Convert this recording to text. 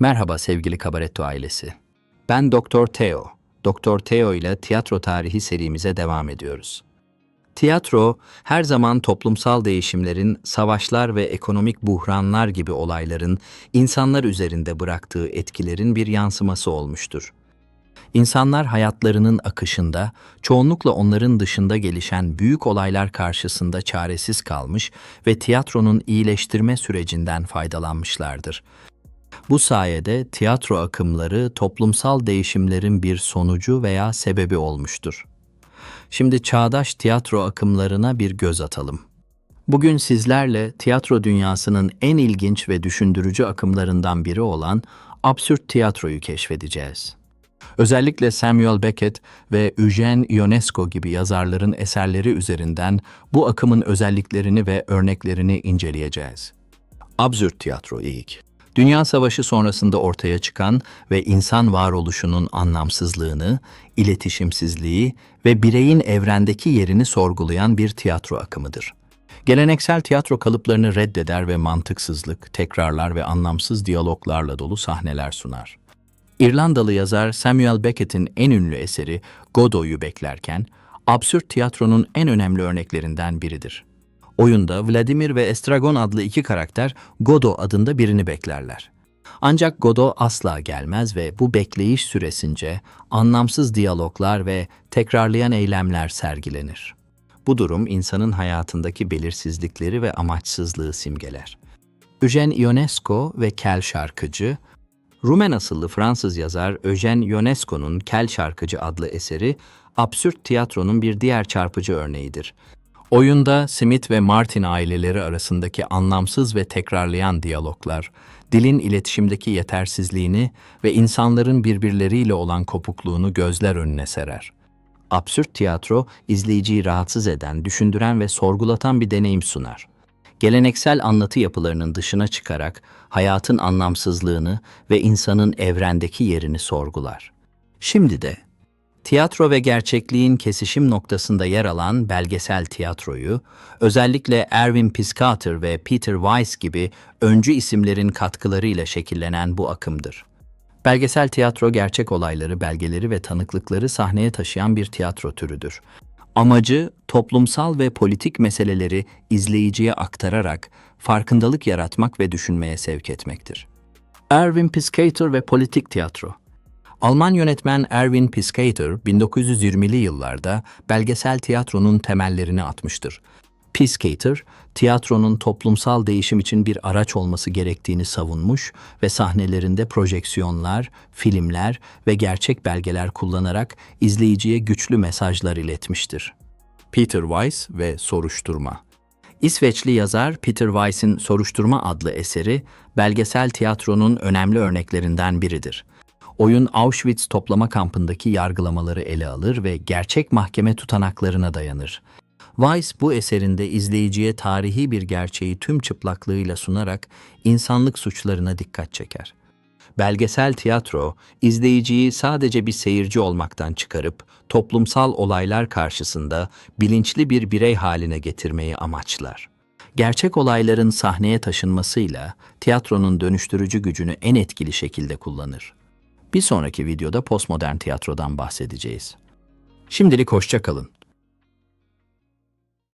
Merhaba sevgili Kabaretto ailesi. Ben Doktor Teo. Doktor Teo ile tiyatro tarihi serimize devam ediyoruz. Tiyatro, her zaman toplumsal değişimlerin, savaşlar ve ekonomik buhranlar gibi olayların insanlar üzerinde bıraktığı etkilerin bir yansıması olmuştur. İnsanlar hayatlarının akışında, çoğunlukla onların dışında gelişen büyük olaylar karşısında çaresiz kalmış ve tiyatronun iyileştirme sürecinden faydalanmışlardır. Bu sayede tiyatro akımları toplumsal değişimlerin bir sonucu veya sebebi olmuştur. Şimdi çağdaş tiyatro akımlarına bir göz atalım. Bugün sizlerle tiyatro dünyasının en ilginç ve düşündürücü akımlarından biri olan absürt tiyatroyu keşfedeceğiz. Özellikle Samuel Beckett ve Eugene Ionesco gibi yazarların eserleri üzerinden bu akımın özelliklerini ve örneklerini inceleyeceğiz. Absürt tiyatro ilk. Dünya Savaşı sonrasında ortaya çıkan ve insan varoluşunun anlamsızlığını, iletişimsizliği ve bireyin evrendeki yerini sorgulayan bir tiyatro akımıdır. Geleneksel tiyatro kalıplarını reddeder ve mantıksızlık, tekrarlar ve anlamsız diyaloglarla dolu sahneler sunar. İrlandalı yazar Samuel Beckett'in en ünlü eseri Godot'u beklerken, absürt tiyatronun en önemli örneklerinden biridir. Oyunda Vladimir ve Estragon adlı iki karakter Godot adında birini beklerler. Ancak Godot asla gelmez ve bu bekleyiş süresince anlamsız diyaloglar ve tekrarlayan eylemler sergilenir. Bu durum insanın hayatındaki belirsizlikleri ve amaçsızlığı simgeler. Eugene Ionesco ve Kel Şarkıcı, Rumen asıllı Fransız yazar Eugene Ionesco'nun Kel Şarkıcı adlı eseri, absürt tiyatronun bir diğer çarpıcı örneğidir. Oyunda Smith ve Martin aileleri arasındaki anlamsız ve tekrarlayan diyaloglar, dilin iletişimdeki yetersizliğini ve insanların birbirleriyle olan kopukluğunu gözler önüne serer. Absürt tiyatro, izleyiciyi rahatsız eden, düşündüren ve sorgulatan bir deneyim sunar. Geleneksel anlatı yapılarının dışına çıkarak hayatın anlamsızlığını ve insanın evrendeki yerini sorgular. Şimdi de tiyatro ve gerçekliğin kesişim noktasında yer alan belgesel tiyatroyu, özellikle Erwin Piscator ve Peter Weiss gibi öncü isimlerin katkılarıyla şekillenen bu akımdır. Belgesel tiyatro gerçek olayları, belgeleri ve tanıklıkları sahneye taşıyan bir tiyatro türüdür. Amacı toplumsal ve politik meseleleri izleyiciye aktararak farkındalık yaratmak ve düşünmeye sevk etmektir. Erwin Piscator ve politik tiyatro Alman yönetmen Erwin Piscator 1920'li yıllarda belgesel tiyatronun temellerini atmıştır. Piscator, tiyatronun toplumsal değişim için bir araç olması gerektiğini savunmuş ve sahnelerinde projeksiyonlar, filmler ve gerçek belgeler kullanarak izleyiciye güçlü mesajlar iletmiştir. Peter Weiss ve Soruşturma İsveçli yazar Peter Weiss'in Soruşturma adlı eseri belgesel tiyatronun önemli örneklerinden biridir. Oyun Auschwitz toplama kampındaki yargılamaları ele alır ve gerçek mahkeme tutanaklarına dayanır. Weiss bu eserinde izleyiciye tarihi bir gerçeği tüm çıplaklığıyla sunarak insanlık suçlarına dikkat çeker. Belgesel tiyatro, izleyiciyi sadece bir seyirci olmaktan çıkarıp toplumsal olaylar karşısında bilinçli bir birey haline getirmeyi amaçlar. Gerçek olayların sahneye taşınmasıyla tiyatronun dönüştürücü gücünü en etkili şekilde kullanır. Bir sonraki videoda postmodern tiyatrodan bahsedeceğiz. Şimdilik hoşça kalın.